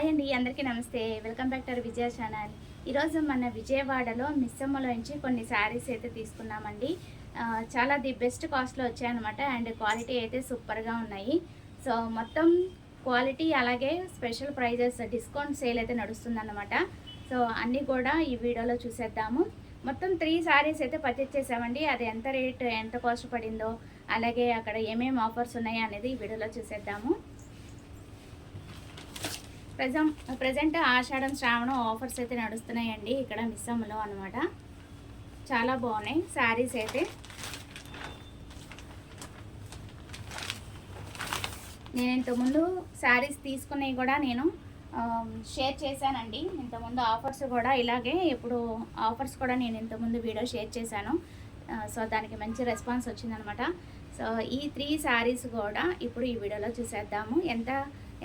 Hi అండి అందరికీ నమస్తే. Welcome back to Vijaya channel. ఈరోజు మన విజయవాడలో మిస్సమ్మలో నుంచి కొన్ని శారీస్ అయితే తీసుకున్నామండి. చాలా ది బెస్ట్ కాస్ట్లో వచ్చాయన్నమాట అండ్ క్వాలిటీ అయితే సూపర్గా ఉన్నాయి. సో మొత్తం క్వాలిటీ అలాగే స్పెషల్ ప్రైజెస్ డిస్కౌంట్ సేల్ అయితే నడుస్తుందన్నమాట. సో అన్నీ కూడా ఈ వీడియోలో చూసేద్దాము. మొత్తం త్రీ శారీస్ అయితే పర్చేస్ చేసామండి అది ఎంత రేట్ ఎంత కాస్ట్ పడిందో అలాగే అక్కడ ఏమేమి ఆఫర్స్ ఉన్నాయి అనేది ఈ వీడియోలో చూసేద్దాము. ప్రజం ప్రజెంట్ ఆషాఢం శ్రావణం ఆఫర్స్ అయితే నడుస్తున్నాయండి. ఇక్కడ మిస్సమ్లో అనమాట చాలా బాగున్నాయి. శారీస్ అయితే. నేను ఇంతకుముందు శారీస్ తీసుకున్నవి కూడా నేను షేర్ చేశానండి. ఇంతకుముందు ఆఫర్స్ కూడా ఇలాగే ఇప్పుడు ఆఫర్స్ కూడా నేను ఇంతకుముందు వీడియో షేర్ చేశాను. సో దానికి మంచి రెస్పాన్స్ వచ్చిందనమాట సో ఈ త్రీ శారీస్ కూడా ఇప్పుడు ఈ వీడియోలో చూసేద్దాము. ఎంత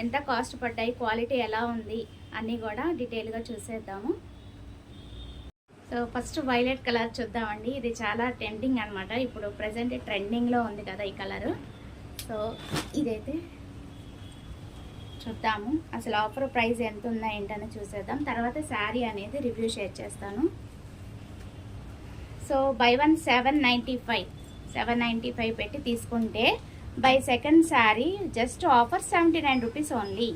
ఎంత కాస్ట్ పడ్డాయి క్వాలిటీ ఎలా ఉంది అన్నీ కూడా డీటెయిల్గా చూసేద్దాము. సో ఫస్ట్ వైలెట్ కలర్ చూద్దామండి. ఇది చాలా ట్రెండింగ్ అనమాట ఇప్పుడు ప్రజెంట్ ట్రెండింగ్లో ఉంది కదా ఈ కలరు సో ఇదైతే చూద్దాము. అసలు ఆఫర్ ప్రైస్ ఎంత ఉందా ఏంటని చూసేద్దాం. తర్వాత శారీ అనేది రివ్యూ షేర్ చేస్తాను. So buy one seven ninety five seven ninety five పెట్టి తీసుకుంటే buy second sari just offer seventy nine rupees only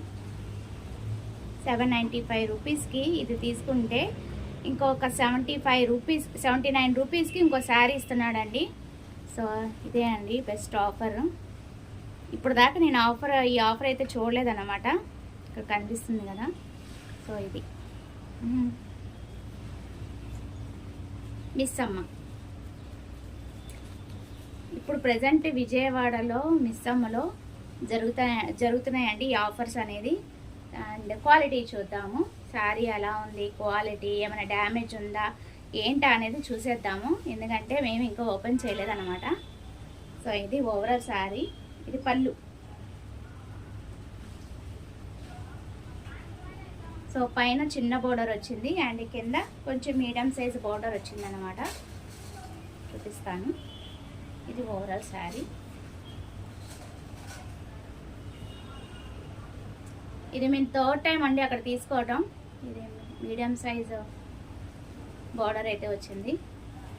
seven ninety five రూపీస్కి ఇది తీసుకుంటే ఇంకొక seventy five rupees seventy nine రూపీస్కి ఇంకో శారీ ఇస్తున్నాడండి. సో ఇదే అండి బెస్ట్ ఆఫర్ ఇప్పుడు దాకా నేను ఆఫర్ ఈ ఆఫర్ అయితే చూడలేదన్నమాట. ఇక్కడ కనిపిస్తుంది కదా. సో ఇది. మిస్ అమ్మ. ఇప్పుడు ప్రజెంట్ విజయవాడలో మిస్సమ్మలో జరుగుతా జరుగుతున్నాయండి ఈ ఆఫర్స్ అనేది. అండ్ క్వాలిటీ చూద్దాము. శారీ ఎలా ఉంది? క్వాలిటీ ఏమైనా డ్యామేజ్ ఉందా? ఏంటా అనేది చూసేద్దాము. ఎందుకంటే మేము ఇంకా ఓపెన్ చేయలేదన్నమాట. సో ఇది ఓవరాల్ శారీ. ఇది పళ్ళు. సో పైన చిన్న బోర్డర్ వచ్చింది. అండ్ కింద కొంచెం మీడియం సైజ్ బోర్డర్ వచ్చింది అనమాట చూపిస్తాను. ఇది ఓవరాల్ శారీ ఇది మేము థర్డ్ టైం అండి అక్కడ తీసుకోవటం. ఇది మీడియం సైజు బార్డర్ అయితే వచ్చింది.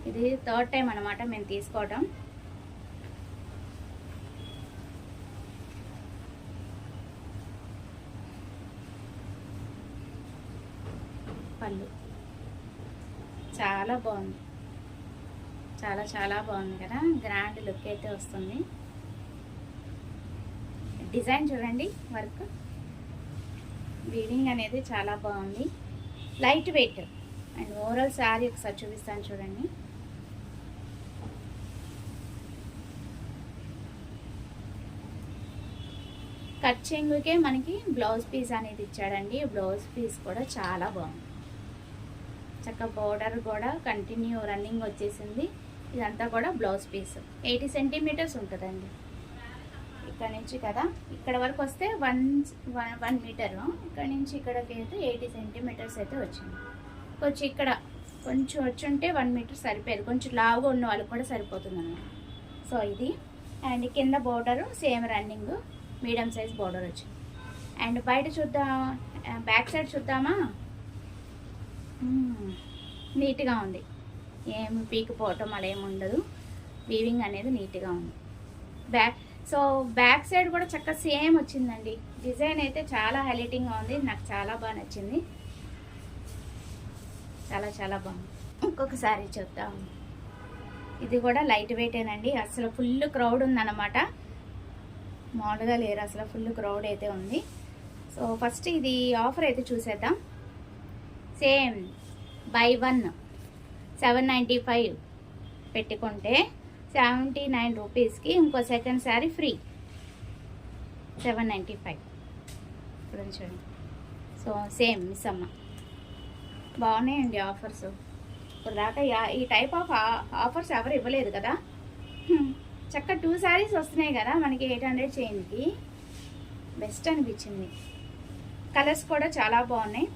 ఇది థర్డ్ టైం అనమాట మేము తీసుకోవటం. పళ్ళు. చాలా బాగుంది. చాలా చాలా బాగుంది కదా. గ్రాండ్ లుక్ అయితే వస్తుంది. డిజైన్ చూడండి వర్క్ వీవింగ్ అనేది చాలా బాగుంది. Light weight and overall sari ఒకసారి చూపిస్తాను చూడండి. కచ్చింగ్కే మనకి బ్లౌజ్ పీస్ అనేది ఇచ్చాడండి. బ్లౌజ్ పీస్ కూడా చాలా బాగుంది. చక్క బోర్డర్ కూడా కంటిన్యూ రన్నింగ్ వచ్చేసింది. ఇదంతా కూడా బ్లౌజ్ పీస్. ఎయిటీ సెంటీమీటర్స్ ఉంటుందండి. ఇక్కడ నుంచి కదా ఇక్కడ వరకు వస్తే వన్ వన్ వన్ మీటరు. ఇక్కడ నుంచి ఇక్కడికి అయితే ఎయిటీ సెంటీమీటర్స్ అయితే వచ్చింది. కొంచెం ఇక్కడ కొంచెం వచ్చి ఉంటే వన్ మీటర్ సరిపోయేది. కొంచెం లావుగా ఉన్న వాళ్ళకి కూడా సరిపోతుంది సో ఇది. అండ్ కింద border same running medium size border వచ్చింది. అండ్ బయట చూద్దాం బ్యాక్ సైడ్ చూద్దామా? నీట్గా ఉంది. ఏం పీకిపోవటం అలా ఏమి ఉండదు. వీవింగ్ అనేది నీట్గా ఉంది. బ్యాక్ సో బ్యాక్ సైడ్ కూడా చక్కగా సేమ్ వచ్చిందండి. డిజైన్ అయితే చాలా హైలైటింగ్గా ఉంది. నాకు చాలా బాగా నచ్చింది. చాలా చాలా బాగుంది. ఇంకొకసారి చూద్దాం ఇది కూడా లైట్ వెయిటేనండి అసలు ఫుల్ క్రౌడ్ ఉందన్నమాట. మామూలుగా లేరు. అసలు ఫుల్ క్రౌడ్ అయితే ఉంది. సో ఫస్ట్ ఇది ఆఫర్ అయితే చూసేద్దాం. Same buy one. Seven ninety five పెట్టుకుంటే సెవెంటీ నైన్ రూపీస్కి ఇంకో second sari free. Seven ninety five. ఇప్పుడు చూడండి. సో సేమ్ మిస్ అమ్మ. బాగున్నాయండి ఆఫర్స్. ఇప్పుడు దాకా ఈ టైప్ ఆఫ్ ఆఫర్స్ ఎవరు ఇవ్వలేదు కదా. చక్క టూ శారీస్ వస్తున్నాయి కదా మనకి ఎయిట్ హండ్రెడ్ చేయండి బెస్ట్ అనిపించింది. కలర్స్ కూడా చాలా బాగున్నాయి.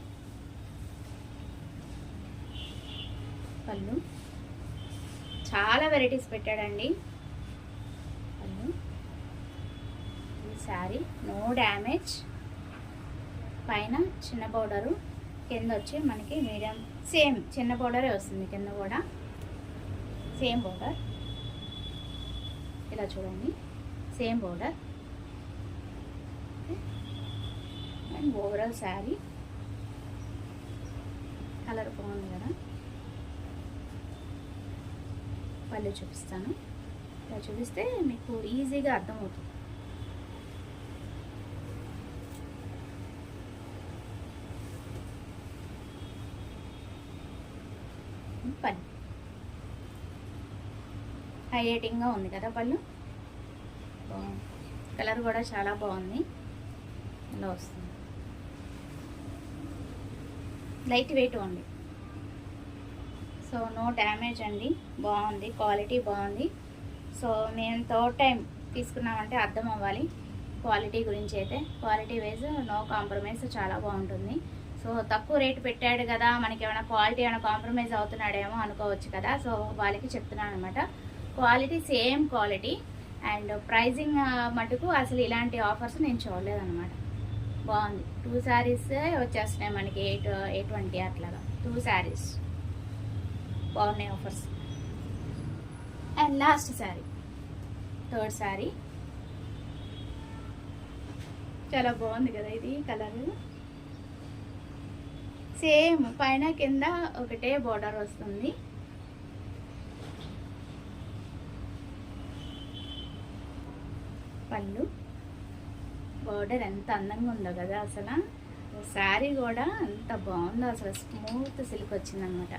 పళ్ళు. చాలా వెరైటీస్ పెట్టాడండి. పళ్ళు. ఈ శారీ నో డ్యామేజ్. పైన చిన్న బోర్డరు. కింద వచ్చి మనకి మీడియం సేమ్ చిన్న బోర్డరే వస్తుంది కింద కూడా. సేమ్ బౌడర్ ఇలా చూడండి. Same border and overall sari. Colour బాగుంది కదా. పళ్ళు చూపిస్తాను. ఇలా చూపిస్తే మీకు ఈజీగా అర్థమవుతుంది. పళ్ళు. హైలైటింగ్గా ఉంది కదా పళ్ళు. కలర్ కూడా చాలా బాగుంది. ఇలా వస్తుంది. లైట్ వెయిట్ ఉంది సో నో డ్యామేజ్ అండి. బాగుంది. క్వాలిటీ బాగుంది. సో మేము థర్డ్ టైం తీసుకున్నామంటే అర్థం అవ్వాలి. క్వాలిటీ గురించి అయితే. క్వాలిటీ వైజ్ నో కాంప్రమైజ్ చాలా బాగుంటుంది. సో తక్కువ రేటు పెట్టాడు కదా మనకి ఏమైనా క్వాలిటీ ఏమైనా కాంప్రమైజ్ అవుతున్నాడేమో అనుకోవచ్చు కదా. సో వాళ్ళకి చెప్తున్నాను అనమాట quality same quality and pricing మటుకు అసలు ఇలాంటి ఆఫర్స్ నేను చూడలేదన్నమాట బాగుంది. టూ శారీస్ వచ్చేస్తున్నాయి మనకి ఎయిట్ ఎయిట్ ట్వంటీ అట్లాగా. టూ శారీస్ బాగున్నాయి offers. And last sari. Third sari. చాలా బాగుంది కదా ఇది కలర్. సేమ్ పైన కింద ఒకటే బార్డర్ వస్తుంది. పళ్ళు. బోర్డర్ ఎంత అందంగా ఉందో కదా అసలు. శారీ కూడా అంత బాగుందో అసలు స్మూత్ సిల్క్ వచ్చిందనమాట.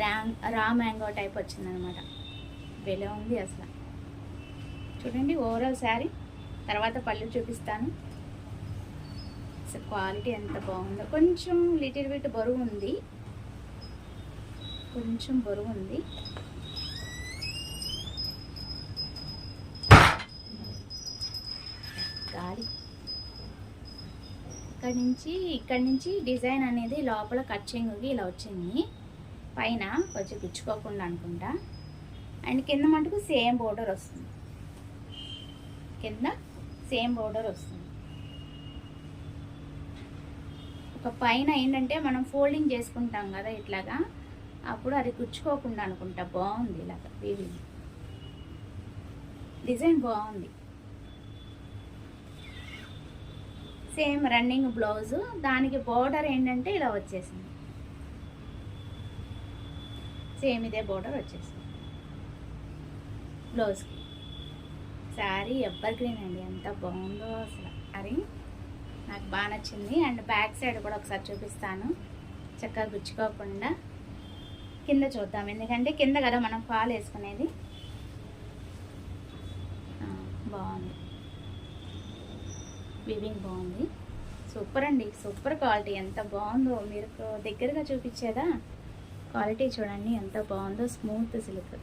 రా రా మ్యాంగో టైప్ వచ్చిందనమాట. వెల ఉంది అసలు. చూడండి ఓవరాల్ శారీ. తర్వాత పళ్ళు చూపిస్తాను. అసలు క్వాలిటీ ఎంత బాగుందో. కొంచెం లిటిల్ బిట్ బరువు ఉంది. కొంచెం బరువు ఉంది. గాలి. ఇక్కడ నుంచి ఇక్కడ నుంచి డిజైన్ అనేది లోపల కచ్చింగ్కి ఇలా వచ్చింది. పైన కొంచెం గుచ్చుకోకుండా అనుకుంటా. అండ్ కింద మటుకు సేమ్ బోర్డర్ వస్తుంది. కింద సేమ్ బోర్డర్ వస్తుంది. ఒక పైన ఏంటంటే మనం ఫోల్డింగ్ చేసుకుంటాం కదా ఇట్లాగా. అప్పుడు అది గుచ్చుకోకుండా అనుకుంటా. బాగుంది ఇలాగ వీవింగ్ డిజైన్ బాగుంది. Same running blouse. దానికి బోర్డర్ ఏంటంటే ఇలా వచ్చేసింది. సేమ్ ఇదే బోర్డర్ వచ్చేసింది. బ్లౌజ్కి. శారీ ఎవర్ గ్రీన్ అండి ఎంత బాగుందో అసలు. శారీ నాకు బాగా నచ్చింది. అండ్ బ్యాక్ సైడ్ కూడా ఒకసారి చూపిస్తాను. చక్కగా గుచ్చుకోకుండా కింద చూద్దాం. ఎందుకంటే కింద కదా మనం ఫాల్ వేసుకునేది. బాగుంది. వివింగ్ బాగుంది. సూపర్ అండి. Super quality. ఎంత బాగుందో. మీరు దగ్గరగా చూపించేదా? క్వాలిటీ చూడండి ఎంత బాగుందో smooth silk.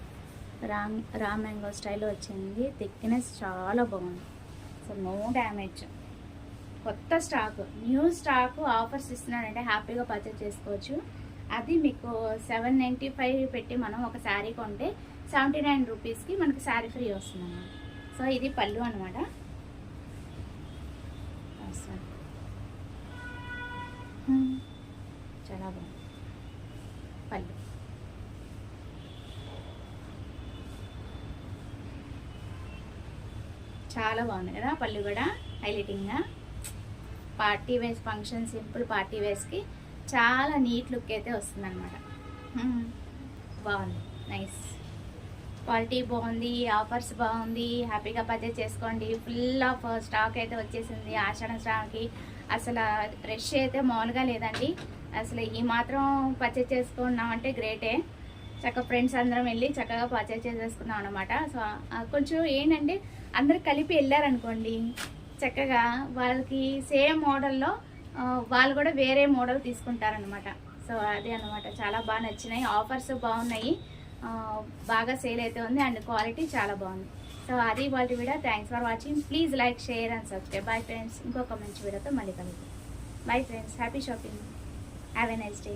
Ram Ram mango స్టైల్లో వచ్చింది. థిక్నెస్ చాలా బాగుంది. So no damage. కొత్త స్టాక్ న్యూ స్టాక్ ఆఫర్స్ ఇస్తున్నాడంటే హ్యాపీగా పర్చేస్ చేసుకోవచ్చు. అది మీకు సెవెన్ నైంటీ ఫైవ్ పెట్టి మనం ఒక శారీ కొంటే సెవెంటీ నైన్ రూపీస్కి మనకి శారీ ఫ్రీ వస్తుంది అన్నమాట సో ఇది పళ్ళు అనమాట అసలు. హ్మ్. చాలా బాగుంది పళ్ళు చాలా బాగుంది కదా పళ్ళు కూడా హైలైటింగ్గా party wears function simple party వేస్కి చాలా నీట్ లుక్ అయితే వస్తుందన్నమాట. బాగుంది. నైస్ క్వాలిటీ బాగుంది ఆఫర్స్ బాగుంది. హ్యాపీగా పర్చేస్ చేసుకోండి. ఫుల్ ఆఫ్ స్టాక్ అయితే వచ్చేసింది. ఆషాఢ స్టాక్కి అసలు రష్ అయితే మామూలుగా లేదండి. అసలు ఈ మాత్రం పర్చేస్ చేసుకున్నామంటే గ్రేటే చక్కగా ఫ్రెండ్స్ అందరం వెళ్ళి చక్కగా పర్చేస్ చేసేసుకున్నాం అనమాట సో కొంచెం ఏంటంటే అందరు కలిపి వెళ్ళారనుకోండి చక్కగా వాళ్ళకి సేమ్ మోడల్లో వాళ్ళు కూడా వేరే మోడల్ తీసుకుంటారనమాట సో అదే అనమాట చాలా బాగా నచ్చినాయి. ఆఫర్స్ బాగున్నాయి. బాగా సేల్ అయితే ఉంది. అండ్ క్వాలిటీ చాలా బాగుంది. సో అది వాళ్ళ video. Thanks for watching please like share and subscribe bye friends ఇంకొక మంచి వీడియోతో మళ్ళీ కలుగుతాం bye friends happy shopping have a nice day